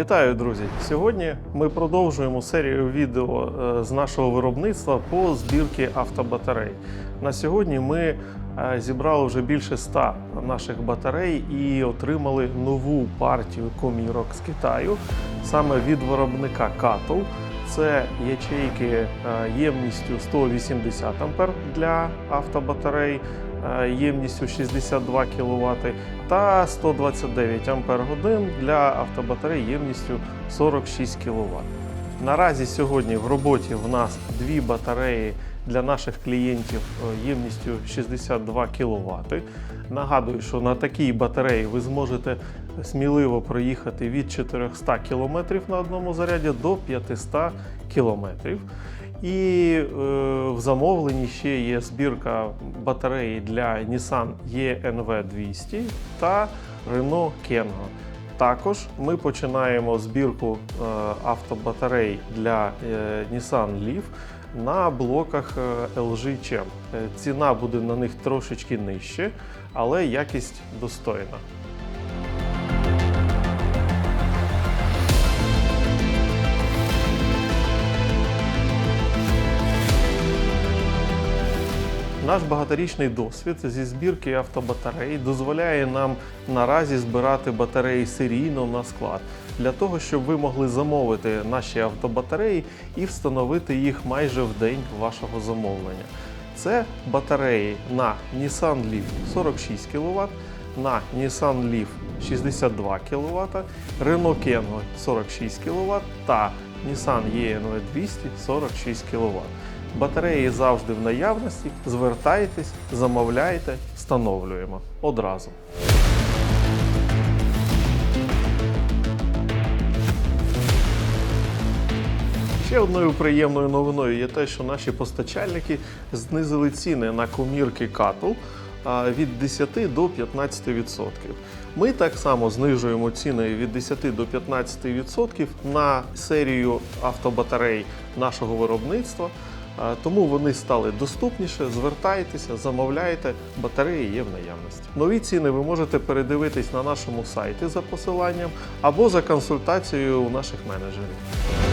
Вітаю, друзі! Сьогодні ми продовжуємо серію відео е, з нашого виробництва по збірці автобатарей. На сьогодні ми е, зібрали вже більше 100 наших батарей і отримали нову партію комірок з Китаю саме від виробника Cattle. Це ячейки е, ємністю 180 А для автобатарей, ємністю 62 кВт та 129 Ампер годин для автобатарей ємністю 46 кВт. Наразі сьогодні в роботі в нас дві батареї для наших клієнтів е, ємністю 62 кВт. Нагадую, що на такій батареї ви зможете сміливо проїхати від 400 км на одному заряді до 500 км. І е, в замовленні ще є збірка батареї для Nissan ENV 200 та Renault Kengo. Також ми починаємо збірку е, автобатарей для е, Nissan Leaf на блоках е, LG Chem. Е, Ціна буде на них трошечки нижче, але якість достойна. Наш багаторічний досвід зі збірки автобатарей дозволяє нам наразі збирати батареї серійно на склад для того, щоб ви могли замовити наші автобатареї і встановити їх майже в день вашого замовлення. Це батареї на Nissan Leaf 46 кВт, на Nissan Leaf 62 кВт, Renault Kengo 46 кВт та Nissan ENV 200 46 кВт. Батареї завжди в наявності. Звертайтесь, замовляйте, встановлюємо одразу. Ще одною приємною новиною є те, що наші постачальники знизили ціни на комірки а, від 10 до 15%. Ми так само знижуємо ціни від 10 до 15% на серію автобатарей нашого виробництва. Тому вони стали доступніше. Звертайтеся, замовляйте, батареї є в наявності. Нові ціни ви можете передивитись на нашому сайті за посиланням або за консультацією у наших менеджерів.